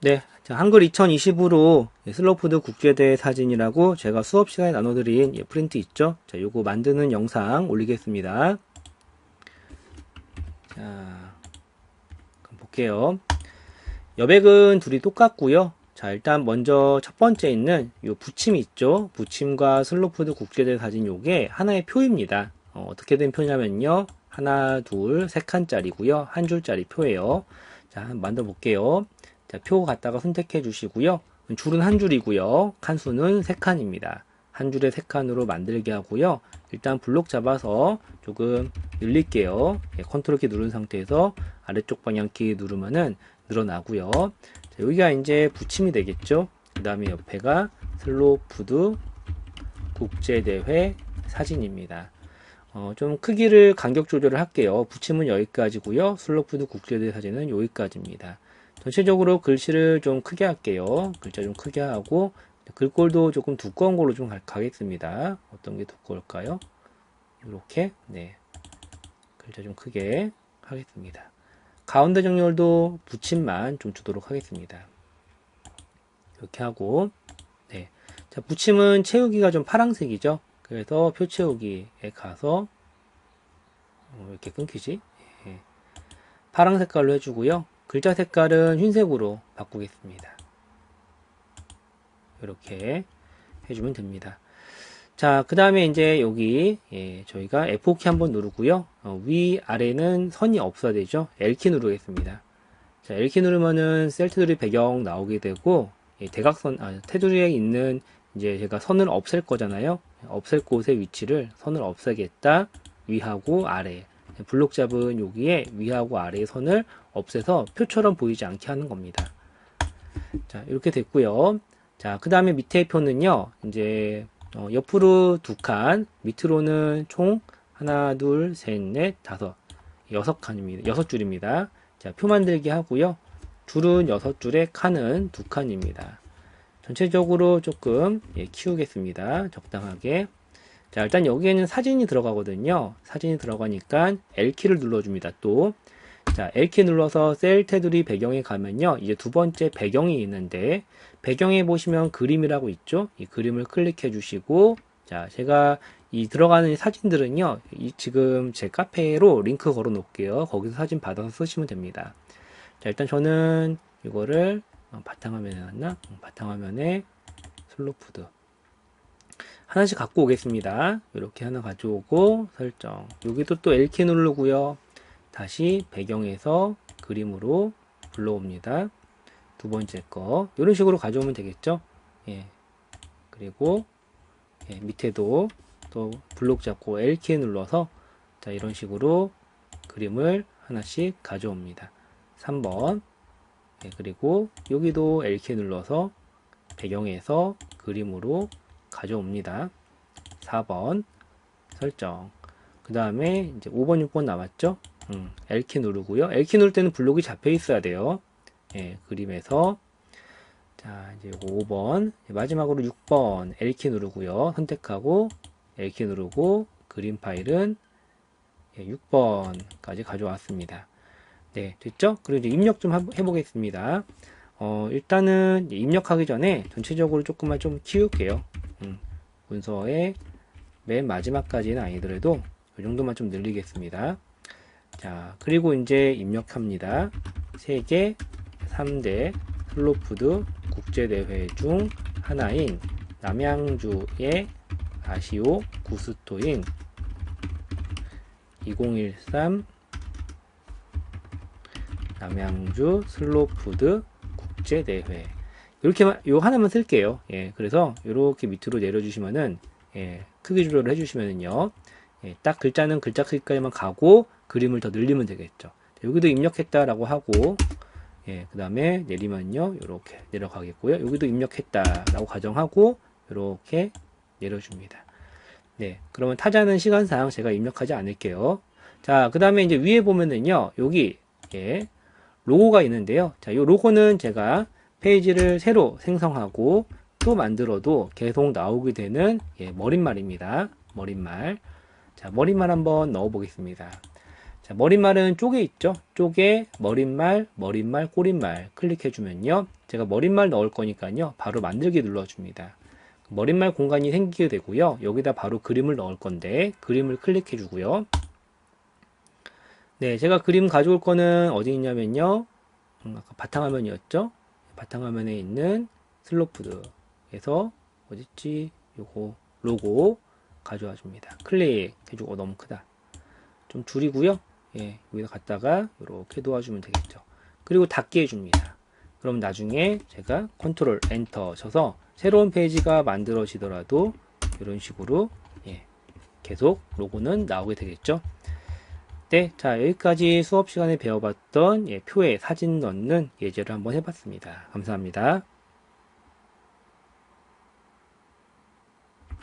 네, 자, 한글 2020으로 슬로푸드 국제대회 사진이라고 제가 수업 시간에 나눠드린 예, 프린트 있죠? 자, 요거 만드는 영상 올리겠습니다. 자, 볼게요. 여백은 둘이 똑같고요. 자, 일단 먼저 첫 번째 있는 요 부침이 있죠? 부침과 슬로푸드 국제대회 사진 요게 하나의 표입니다. 어, 떻게 된 표냐면요. 하나, 둘, 세 칸짜리고요. 한 줄짜리 표예요. 자, 한번 만들어 볼게요. 자, 표 갖다가 선택해 주시고요. 줄은 한 줄이고요. 칸수는 세 칸입니다. 한 줄에 세 칸으로 만들게 하고요. 일단 블록 잡아서 조금 늘릴게요. 예, 컨트롤 키 누른 상태에서 아래쪽 방향 키 누르면은 늘어나고요. 자, 여기가 이제 붙임이 되겠죠. 그 다음에 옆에가 슬로푸드 국제대회 사진입니다. 어, 좀 크기를 간격 조절을 할게요. 붙임은 여기까지고요. 슬로푸드 국제대회 사진은 여기까지입니다. 전체적으로 글씨를 좀 크게 할게요. 글자 좀 크게 하고 글꼴도 조금 두꺼운 걸로 좀 가, 겠습니다 어떤 게 두꺼울까요? 이렇게 네 글자 좀 크게 하겠습니다. 가운데 정렬도 붙임만 좀 주도록 하겠습니다. 이렇게 하고 네. 자, 붙임은 채우기가 좀 파랑색이죠. 그래서 표 채우기에 가서 어, 이렇게 끊기지? 예. 파랑 색깔로 해주고요. 글자 색깔은 흰색으로 바꾸겠습니다. 이렇게 해주면 됩니다. 자, 그 다음에 이제 여기, 예, 저희가 F4키 한번 누르고요. 어, 위, 아래는 선이 없어야 되죠. L키 누르겠습니다. 자, L키 누르면은 셀 테두리 배경 나오게 되고, 예, 대각선, 아, 테두리에 있는 이제 제가 선을 없앨 거잖아요. 없앨 곳의 위치를 선을 없애겠다. 위하고 아래. 블록 잡은 여기에 위하고 아래의 선을 없애서 표처럼 보이지 않게 하는 겁니다. 자, 이렇게 됐고요. 자, 그 다음에 밑에 표는요, 이제, 어, 옆으로 두 칸, 밑으로는 총 하나, 둘, 셋, 넷, 다섯, 여섯 칸입니다. 여섯 줄입니다. 자, 표 만들기 하고요. 줄은 여섯 줄에 칸은 두 칸입니다. 전체적으로 조금 예, 키우겠습니다. 적당하게. 자, 일단 여기에는 사진이 들어가거든요. 사진이 들어가니까 L키를 눌러줍니다. 또. 자, L키 눌러서 셀 테두리 배경에 가면요. 이제 두 번째 배경이 있는데, 배경에 보시면 그림이라고 있죠? 이 그림을 클릭해 주시고, 자, 제가 이 들어가는 사진들은요, 이 지금 제 카페로 링크 걸어 놓을게요. 거기서 사진 받아서 쓰시면 됩니다. 자, 일단 저는 이거를 어, 바탕화면에 놨나? 어, 바탕화면에 슬로푸드. 하나씩 갖고 오겠습니다. 이렇게 하나 가져오고 설정. 여기도 또 L키 누르고요. 다시 배경에서 그림으로 불러옵니다. 두 번째 거. 이런 식으로 가져오면 되겠죠? 예. 그리고 예, 밑에도 또 블록 잡고 L키 눌러서 자 이런 식으로 그림을 하나씩 가져옵니다. 3번 네, 그리고 여기도 L키 눌러서 배경에서 그림으로 가져옵니다. 4번 설정. 그 다음에 이제 5번, 6번 남았죠? 음, L키 누르고요. L키 누를 때는 블록이 잡혀 있어야 돼요. 예, 그림에서 자, 이제 5번 마지막으로 6번 L키 누르고요. 선택하고 L키 누르고 그림 파일은 6번까지 예, 가져왔습니다. 네, 됐죠? 그리고 이제 입력 좀 해보겠습니다. 어, 일단은 입력하기 전에 전체적으로 조금만 좀 키울게요. 음, 문서의 맨 마지막까지는 아니더라도 이 정도만 좀 늘리겠습니다. 자, 그리고 이제 입력합니다. 세계 3대 슬로푸드 국제대회 중 하나인 남양주의 아시오 구스토인 2013 남양주 슬로푸드 국제대회 이렇게 요 하나만 쓸게요. 예, 그래서 이렇게 밑으로 내려주시면은 예, 크기 조절을 해주시면은요, 예, 딱 글자는 글자 크기까지만 가고 그림을 더 늘리면 되겠죠. 여기도 입력했다라고 하고 예, 그 다음에 내리면요, 이렇게 내려가겠고요. 여기도 입력했다라고 가정하고 이렇게 내려줍니다. 네, 그러면 타자는 시간상 제가 입력하지 않을게요. 자, 그 다음에 이제 위에 보면은요, 여기 예, 로고가 있는데요. 자, 이 로고는 제가 페이지를 새로 생성하고 또 만들어도 계속 나오게 되는 예, 머릿말입니다. 머릿말. 자, 머릿말 한번 넣어 보겠습니다. 자, 머릿말은 쪼개 있죠? 쪼개, 머릿말, 머릿말, 꼬릿말 클릭해 주면요. 제가 머릿말 넣을 거니까요. 바로 만들기 눌러 줍니다. 머릿말 공간이 생기게 되고요. 여기다 바로 그림을 넣을 건데 그림을 클릭해 주고요. 네, 제가 그림 가져올 거는 어디 있냐면요. 음, 아까 바탕화면이었죠? 바탕화면에 있는 슬로프드에서 어딨지? 요거 로고 가져와 줍니다. 클릭 해주고 어, 너무 크다. 좀 줄이고요. 예, 여기다 갖다가 이렇게 도와주면 되겠죠. 그리고 닫게 해줍니다. 그럼 나중에 제가 컨트롤 엔터 쳐서 새로운 페이지가 만들어지더라도 이런 식으로 예, 계속 로고는 나오게 되겠죠. 네, 자 여기까지 수업 시간에 배워봤던 예, 표에 사진 넣는 예제를 한번 해봤습니다. 감사합니다.